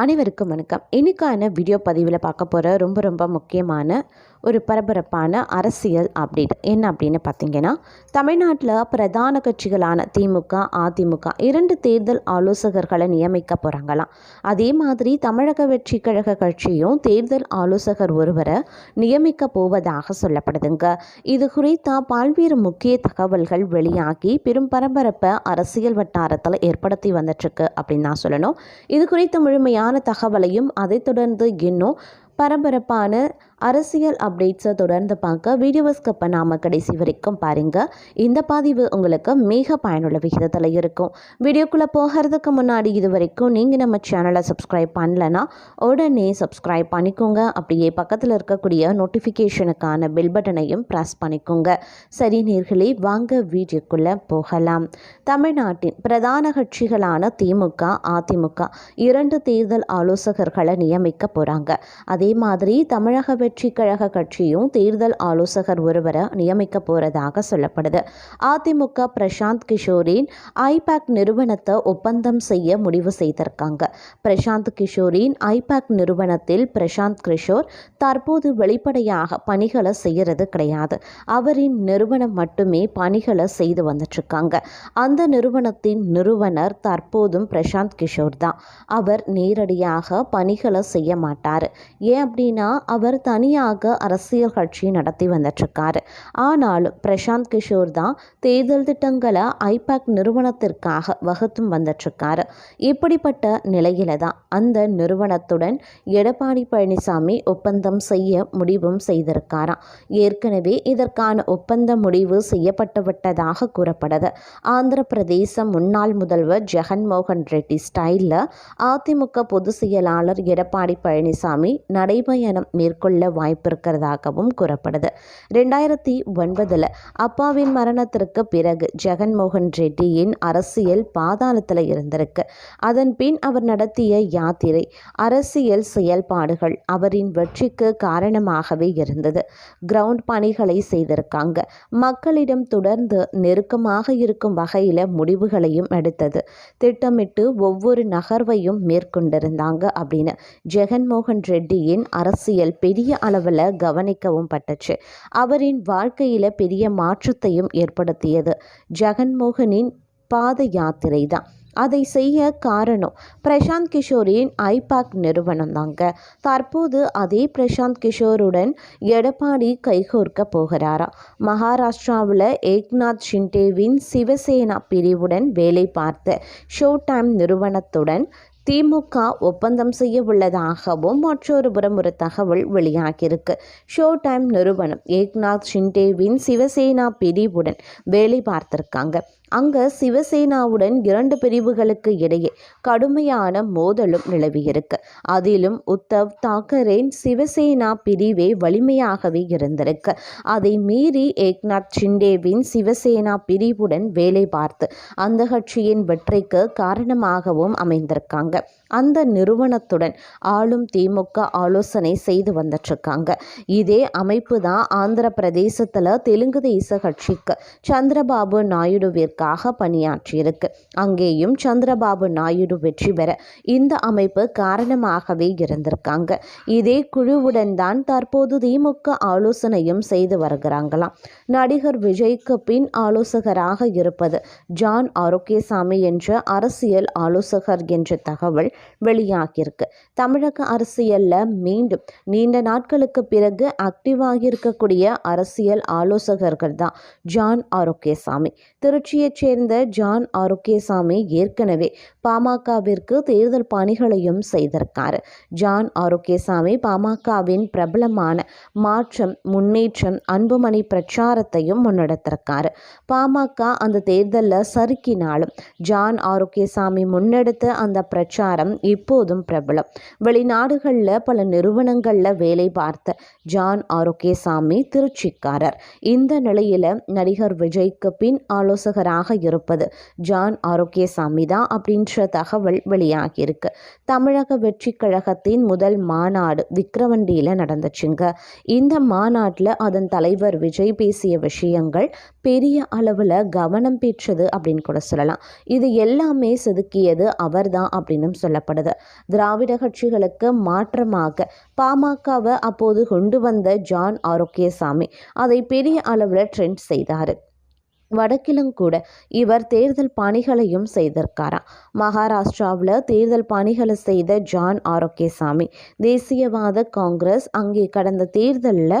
அனைவருக்கும் வணக்கம். இன்னைக்கான வீடியோ பதிவில் பார்க்க போகிற ரொம்ப ரொம்ப முக்கியமான ஒரு பரபரப்பான அரசியல் அப்டேட் என்ன அப்படின்னு பார்த்தீங்கன்னா தமிழ்நாட்டில் பிரதான கட்சிகளான திமுக அதிமுக இரண்டு தேர்தல் ஆலோசகர்களை நியமிக்க போகிறாங்களாம் அதே மாதிரி தமிழக வெற்றி கழக கட்சியும் தேர்தல் ஆலோசகர் ஒருவரை நியமிக்க போவதாக சொல்லப்படுதுங்க. இது குறித்த பல்வேறு முக்கிய தகவல்கள் வெளியாகி பெரும் பரபரப்பை அரசியல் வட்டாரத்தில் ஏற்படுத்தி வந்துட்டுருக்கு அப்படின்னு தான் சொல்லணும். இது குறித்த முழுமையான தகவலையும் அதைத் தொடர்ந்து இன்னும் பரபரப்பான அரசியல் அப்டேட்ஸை தொடர்ந்து பார்க்க வீடியோவை நாம பண்ணாமல் கடைசி வரைக்கும் பாருங்கள் இந்த பதிவு உங்களுக்கு மிக பயனுள்ள விகிதத்தில் இருக்கும். வீடியோக்குள்ளே போகிறதுக்கு முன்னாடி இது வரைக்கும் நீங்கள் நம்ம சேனலை சப்ஸ்கிரைப் பண்ணலன்னா உடனே சப்ஸ்கிரைப் பண்ணிக்கோங்க. அப்படியே பக்கத்தில் இருக்கக்கூடிய நோட்டிஃபிகேஷனுக்கான பெல் பட்டனையும் ப்ரெஸ் பண்ணிக்கோங்க. சரி நேர்களே வாங்க வீடியோக்குள்ளே போகலாம். தமிழ்நாட்டின் பிரதான கட்சிகளான திமுக அதிமுக இரண்டு தேர்தல் ஆலோசகர்களை நியமிக்க போகிறாங்க அதே மாதிரி தமிழக வெற்றி கழக கட்சியும் தேர்தல் ஆலோசகர் ஒருவரை நியமிக்க போறதாக சொல்லப்படுது. அதிமுக பிரசாந்த் கிஷோரின் ஐபேக் நிறுவனத்தை ஒப்பந்தம் செய்ய முடிவு செய்திருக்காங்க. பிரசாந்த் கிஷோரின் ஐபேக் நிறுவனத்தில் பிரசாந்த் கிஷோர் தற்போது வெளிப்படையாக பணிகளை செய்யறது கிடையாது. அவரின் நிறுவனம் மட்டுமே பணிகளை செய்து வந்துட்டுருக்காங்க. அந்த நிறுவனத்தின் நிறுவனர் தற்போதும் பிரசாந்த் கிஷோர் தான். அவர் நேரடியாக பணிகளை செய்ய மாட்டார். ஏன் அப்படின்னா அவர் தன் தனியாக அரசியல் கட்சி நடத்தி வந்துட்டுருக்காரு. ஆனாலும் பிரசாந்த் கிஷோர் தான் தேர்தல் திட்டங்களை ஐபேக் நிறுவனத்திற்காக வகுத்தும் வந்துட்டுருக்காரு. இப்படிப்பட்ட நிலையில தான் அந்த நிறுவனத்துடன் எடப்பாடி பழனிசாமி ஒப்பந்தம் செய்ய முடிவும் செய்திருக்காராம். ஏற்கனவே இதற்கான ஒப்பந்த முடிவு செய்யப்பட்டு விட்டதாக கூறப்படுது. ஆந்திர பிரதேச முன்னாள் முதல்வர் ஜெகன்மோகன் ரெட்டி ஸ்டைலில் அதிமுக பொதுச் செயலாளர் எடப்பாடி பழனிசாமி நடைபயணம் மேற்கொள்ள வாய்ப்பு இருக்கிறதாகவும் கூறப்படுது. ரெண்டாயிரத்தி ஒன்பதில் அப்பாவின் மரணத்திற்கு பிறகு ஜெகன்மோகன் ரெட்டியின் அரசியல் பாதாளத்தில் இருந்திருக்கு. அதன் பின் அவர் நடத்திய யாத்திரை அரசியல் செயல்பாடுகள் அவரின் வெற்றிக்கு காரணமாகவே இருந்தது. கிரவுண்ட் பணிகளை செய்திருக்காங்க. மக்களிடம் தொடர்ந்து நெருக்கமாக இருக்கும் வகையில் முடிவுகளையும் எடுத்தது. திட்டமிட்டு ஒவ்வொரு நகர்வையும் மேற்கொண்டிருந்தாங்க அப்படின்னு ஜெகன்மோகன் ரெட்டியின் அரசியல் பெரிய அளவில் கவனிக்கவும் பட்டுச்சு. அவரின் வாழ்க்கையில் பெரிய மாற்றத்தையும் ஏற்படுத்தியது. ஜெகன்மோகனின் பாத யாத்திரை தான் அதை செய்ய காரணம் பிரசாந்த் கிஷோரின் ஐபாக் நிறுவனம் தாங்க தற்போது அதே பிரசாந்த் கிஷோருடன் எடப்பாடி கைகோர்க்க போகிறாரா மகாராஷ்டிராவில் ஏக்நாத் ஷிண்டேவின் சிவசேனா பிரிவுடன் வேலை பார்த்த ஷோ டைம் நிறுவனத்துடன் திமுக ஒப்பந்தம் செய்ய உள்ளதாகவும் மற்றொரு புறம் ஒரு தகவல் வெளியாகியிருக்கு. ஷோ டைம் நிறுவனம் ஏக்நாத் ஷிண்டேவின் சிவசேனா பிரிவுடன் வேலை பார்த்திருக்காங்க. அங்கே சிவசேனாவுடன் இரண்டு பிரிவுகளுக்கு இடையே கடுமையான மோதலும் நிலவியிருக்கு அதிலும் உத்தவ் தாக்கரேன் சிவசேனா பிரிவே வலிமையாகவே இருந்திருக்கு. அதை மீறி ஏக்நாத் ஷிண்டேவின் சிவசேனா பிரிவுடன் வேலை பார்த்து அந்த கட்சியின் வெற்றிக்கு காரணமாகவும் அமைந்திருக்காங்க. அந்த நிறுவனத்துடன் ஆளும் திமுக ஆலோசனை செய்து வந்துட்டுருக்காங்க இதே அமைப்பு தான் ஆந்திர பிரதேசத்தில் தெலுங்கு தேச கட்சிக்கு சந்திரபாபு நாயுடுவிற்கு அமைப்பிற்காக பணியாற்றியிருக்கு. அங்கேயும் சந்திரபாபு நாயுடு வெற்றி பெற இந்த அமைப்பு காரணமாகவே இருந்திருக்காங்க. இதே குழுவுடன் தான் தற்போது திமுக ஆலோசனையும் செய்து வருகிறாங்களாம். நடிகர் விஜய்க்கு பின் ஆலோசகராக இருப்பது ஜான் ஆரோக்கியசாமி என்ற அரசியல் ஆலோசகர் என்ற தகவல் வெளியாகியிருக்கு. தமிழக அரசியல்ல மீண்டும் நீண்ட நாட்களுக்கு பிறகு ஆக்டிவாகி இருக்கக்கூடிய அரசியல் ஆலோசகர்கள் தான் ஜான் ஆரோக்கியசாமி. திருச்சியை கட்சியைச் சேர்ந்த ஜான் ஆரோக்கியசாமி ஏற்கனவே பாமகவிற்கு தேர்தல் பணிகளையும் செய்திருக்கார். ஜான் ஆரோக்கியசாமி பாமகவின் பிரபலமான மாற்றம் முன்னேற்றம் அன்புமணி பிரச்சாரத்தையும் முன்னெடுத்திருக்காரு. பாமக அந்த தேர்தலில் சறுக்கினாலும் ஜான் ஆரோக்கியசாமி முன்னெடுத்த அந்த பிரச்சாரம் இப்போதும் பிரபலம். வெளிநாடுகளில் பல நிறுவனங்களில் வேலை பார்த்த ஜான் ஆரோக்கியசாமி திருச்சிக்காரர். இந்த நிலையில் நடிகர் விஜய்க்கு பின் ஆலோசகராக தலைவராக இருப்பது. ஜான் ஆரோக்கியசாமி தான் அப்படின்ற தகவல் வெளியாகியிருக்கு. தமிழக வெற்றி கழகத்தின் முதல் மாநாடு விக்கிரவண்டியில் நடந்துச்சுங்க. இந்த மாநாட்டில் அதன் தலைவர் விஜய் பேசிய விஷயங்கள் பெரிய அளவில் கவனம் பெற்றது அப்படின்னு கூட சொல்லலாம். இது எல்லாமே செதுக்கியது அவர் தான் அப்படின்னு சொல்லப்படுது சொல்லப்படுது. திராவிட கட்சிகளுக்கு மாற்றமாக பாமகவை அப்போது கொண்டு வந்த ஜான் ஆரோக்கியசாமி அதை பெரிய அளவில் ட்ரெண்ட் செய்தார். வடக்கிலும் கூட இவர் தேர்தல் பணிகளையும் செய்திருக்காராம் மகாராஷ்டிராவில் தேர்தல் பணிகளை செய்த ஜான் ஆரோக்கியசாமி. தேசியவாத காங்கிரஸ் அங்கே கடந்த தேர்தலில்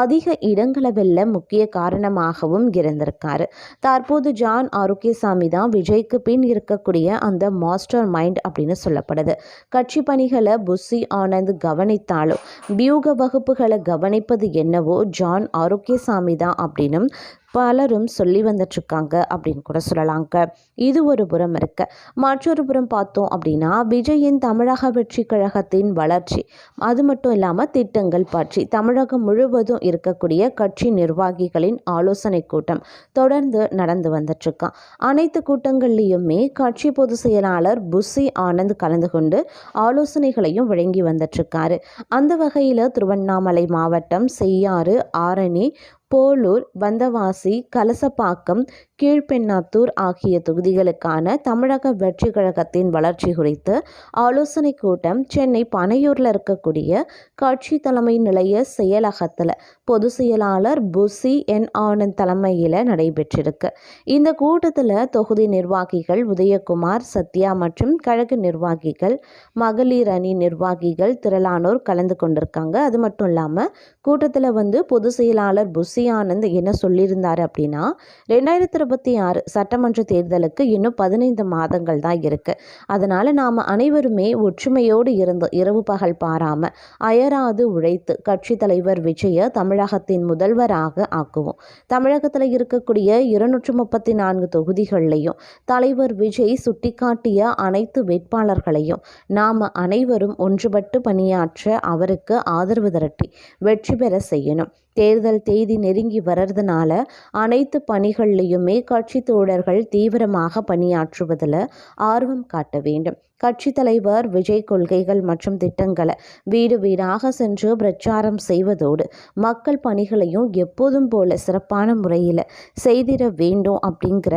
அதிக இடங்களை வெல்ல முக்கிய காரணமாகவும் இருந்திருக்காரு. தற்போது ஜான் ஆரோக்கியசாமி தான் விஜய்க்கு பின் இருக்கக்கூடிய அந்த மாஸ்டர் மைண்ட் அப்படின்னு சொல்லப்படுது. கட்சி பணிகளை புஸ்ஸி ஆனந்த் கவனித்தாலும் வியூக வகுப்புகளை கவனிப்பது என்னவோ ஜான் ஆரோக்கியசாமி தான் அப்படின்னும் பலரும் சொல்லி வந்துட்டுருக்காங்க அப்படின்னு கூட சொல்லலாங்க இது ஒரு புறம் இருக்க. மற்றொரு புறம் பார்த்தோம் அப்படின்னா விஜயின் தமிழக வெற்றி கழகத்தின் வளர்ச்சி. அது மட்டும் இல்லாமல் திட்டங்கள் பற்றி. தமிழகம் முழுவதும் இருக்கக்கூடிய கட்சி நிர்வாகிகளின் ஆலோசனை கூட்டம் தொடர்ந்து நடந்து வந்துட்டுருக்கான் அனைத்து கூட்டங்கள்லேயுமே கட்சி பொதுச் செயலாளர் புஸ்ஸி ஆனந்த் கலந்து கொண்டு ஆலோசனைகளையும் வழங்கி வந்துட்டுருக்காரு அந்த வகையில் திருவண்ணாமலை மாவட்டம் செய்யாறு ஆரணி போலூர் வந்தவாசி கலசப்பாக்கம் கீழ்பெண்ணாத்தூர் ஆகிய தொகுதிகளுக்கான தமிழக வெற்றி கழகத்தின் வளர்ச்சி குறித்து ஆலோசனை கூட்டம் சென்னை பனையூரில் இருக்கக்கூடிய கட்சி தலைமை நிலைய செயலகத்தில் பொதுச் செயலாளர் புசி என் ஆனந்த் தலைமையில் நடைபெற்றிருக்கு. இந்த கூட்டத்தில் தொகுதி நிர்வாகிகள் உதயகுமார் சத்யா மற்றும் கழக நிர்வாகிகள் மகளிர் அணி நிர்வாகிகள் திரளானோர் கலந்து கொண்டிருக்காங்க. அது மட்டும் இல்லாமல் கூட்டத்தில் வந்து பொதுச் செயலாளர் புசி ஆனந்த் என்ன சொல்லியிருந்தார் அப்படின்னா ரெண்டாயிரத்தி இருபத்தி ஆறு சட்டமன்ற தேர்தலுக்கு இன்னும் பதினைந்து மாதங்கள் தான் இருக்குது அதனால் நாம் அனைவருமே ஒற்றுமையோடு இருந்து இரவு பகல் பாராமல் அயராது உழைத்து கட்சி தலைவர் விஜய தமிழகத்தின் முதல்வராக ஆக்குவோம். தமிழகத்தில் இருக்கக்கூடிய இருநூற்று முப்பத்தி நான்கு தொகுதிகள்லையும் தலைவர் விஜய் சுட்டிக்காட்டிய அனைத்து வேட்பாளர்களையும் நாம் அனைவரும் ஒன்றுபட்டு பணியாற்ற அவருக்கு ஆதரவு திரட்டி வெற்றி பெற செய்யணும். தேர்தல் தேதி நெருங்கி வர்றதுனால அனைத்து பணிகள்லையுமே கட்சி தோழர்கள் தீவிரமாக பணியாற்றுவதில் ஆர்வம் காட்ட வேண்டும். கட்சி தலைவர் விஜய் கொள்கைகள் மற்றும் திட்டங்களை வீடு வீடாக சென்று பிரச்சாரம் செய்வதோடு மக்கள் பணிகளையும் எப்போதும் போல சிறப்பான முறையில் செய்திட வேண்டும் அப்படிங்கிற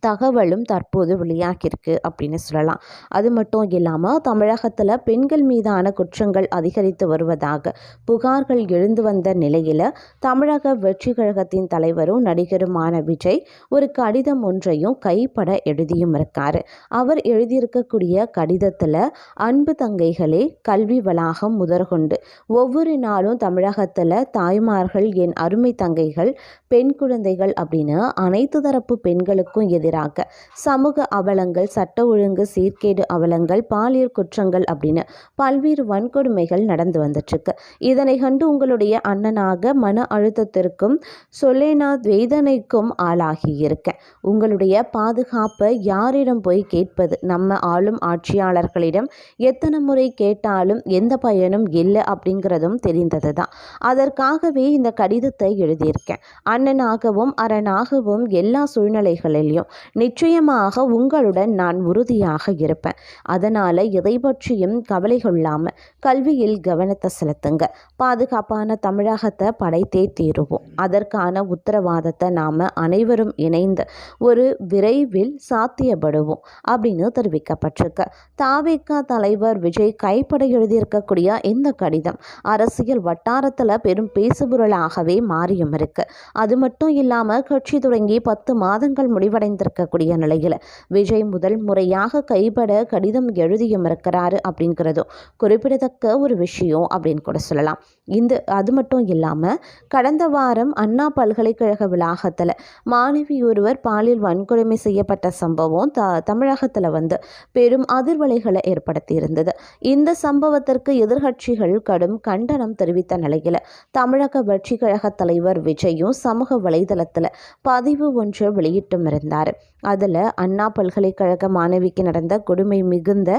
தகவலும் தற்போது வெளியாகியிருக்கு அப்படின்னு சொல்லலாம். அது மட்டும் இல்லாமல் தமிழகத்தில் பெண்கள் மீதான குற்றங்கள் அதிகரித்து வருவதாக புகார்கள் எழுந்து வந்த நிலையில் தமிழக வெற்றி கழகத்தின் தலைவரும் நடிகருமான விஜய் ஒரு கடிதம் ஒன்றையும் கைப்பட எழுதியும் இருக்கார். அவர் எழுதியிருக்கக்கூடிய கடிதத்தில் அன்பு தங்கைகளே கல்வி வளாகம் முதற்கொண்டு ஒவ்வொரு நாளும் தமிழகத்தில் தாய்மார்கள் என் அருமை தங்கைகள் பெண் குழந்தைகள் அப்படின்னு அனைத்து தரப்பு பெண்களுக்கும் எதிராக எதிராக சமூக அவலங்கள் சட்ட ஒழுங்கு சீர்கேடு அவலங்கள் பாலியல் குற்றங்கள் அப்படின்னு பல்வேறு வன்கொடுமைகள் நடந்து வந்துட்டுருக்கு. இதனை கண்டு உங்களுடைய அண்ணனாக மன அழுத்தத்திற்கும் சொல்லேனா வேதனைக்கும் ஆளாகி இருக்கேன். உங்களுடைய பாதுகாப்பை யாரிடம் போய் கேட்பது? நம்ம ஆளும் ஆட்சியாளர்களிடம் எத்தனை முறை கேட்டாலும் எந்த பயனும் இல்லை அப்படிங்கிறதும் தெரிந்தது தான் அதற்காகவே இந்த கடிதத்தை எழுதியிருக்கேன். அண்ணனாகவும் அரணாகவும் எல்லா சூழ்நிலைகளிலையும் நிச்சயமாக உங்களுடன் நான் உறுதியாக இருப்பேன். அதனால் எதை பற்றியும் கவலை கொள்ளாமல் கல்வியில் கவனத்தை செலுத்துங்க. பாதுகாப்பான தமிழகத்தை படைத்தே தீருவோம். அதற்கான உத்தரவாதத்தை நாம் அனைவரும் இணைந்து ஒரு விரைவில் சாத்தியப்படுவோம் அப்படின்னு தெரிவிக்கப்பட்டிருக்கு. தாவேக்கா தலைவர் விஜய் கைப்பட எழுதியிருக்கக்கூடிய இந்த கடிதம் அரசியல் வட்டாரத்தில் பெரும் பேசுபொருளாகவே மாறியும் இருக்கு. அது மட்டும் இல்லாமல் கட்சி தொடங்கி பத்து மாதங்கள் முடிவடைந்திருக்க இருக்கக்கூடிய நிலையில் விஜய் முதல் முறையாக கைப்பட கடிதம் எழுதியும் இருக்கிறாரு அப்படிங்கிறதும் குறிப்பிடத்தக்க ஒரு விஷயம் அப்படின்னு கூட சொல்லலாம். இந்த அது மட்டும் இல்லாமல் கடந்த வாரம் அண்ணா பல்கலைக்கழக வளாகத்தில் மாணவி ஒருவர் பாலியல் வன்கொடுமை செய்யப்பட்ட சம்பவம் த தமிழகத்தில் வந்து பெரும் அதிர்வலைகளை ஏற்படுத்தி இருந்தது இந்த சம்பவத்திற்கு எதிர்கட்சிகள் கடும் கண்டனம் தெரிவித்த நிலையில் தமிழக வெற்றி கழக தலைவர் விஜயும் சமூக வலைதளத்தில் பதிவு ஒன்று வெளியிட்டும் இருந்தார். அதில் அண்ணா பல்கலைக்கழக மாணவிக்கு நடந்த கொடுமை மிகுந்த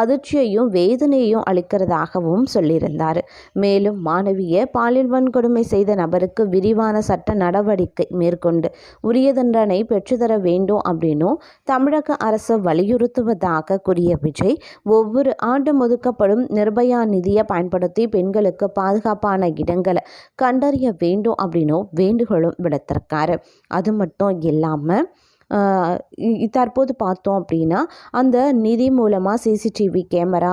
அதிர்ச்சியையும் வேதனையையும் அளிக்கிறதாகவும் சொல்லியிருந்தார். மேலும் மாணவியை பாலியல் வன்கொடுமை செய்த நபருக்கு விரிவான சட்ட நடவடிக்கை மேற்கொண்டு உரிய தண்டனை பெற்றுத்தர வேண்டும் அப்படின்னும் தமிழக அரசு வலியுறுத்துவதாக கூறிய விஜய் ஒவ்வொரு ஆண்டும் ஒதுக்கப்படும் நிர்பயா நிதியை பயன்படுத்தி பெண்களுக்கு பாதுகாப்பான இடங்களை கண்டறிய வேண்டும் அப்படின்னும் வேண்டுகோளும் விடுத்திருக்காரு. அது மட்டும் இல்லாமல் தற்போது பார்த்தோம் அப்படின்னா அந்த நிதி மூலமாக சிசிடிவி கேமரா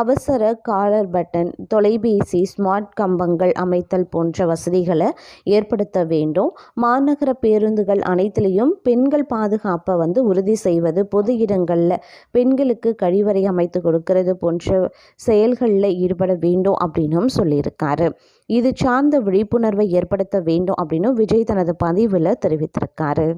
அவசர காலர் பட்டன் தொலைபேசி ஸ்மார்ட் கம்பங்கள் அமைத்தல் போன்ற வசதிகளை ஏற்படுத்த வேண்டும். மாநகர பேருந்துகள் அனைத்திலையும் பெண்கள் பாதுகாப்பை வந்து உறுதி செய்வது பொது இடங்களில் பெண்களுக்கு கழிவறை அமைத்து கொடுக்கறது போன்ற செயல்களில் ஈடுபட வேண்டும் அப்படின்னும் சொல்லியிருக்காரு. இது சார்ந்த விழிப்புணர்வை ஏற்படுத்த வேண்டும் அப்படின்னு விஜய் தனது பதிவில் தெரிவித்திருக்காரு.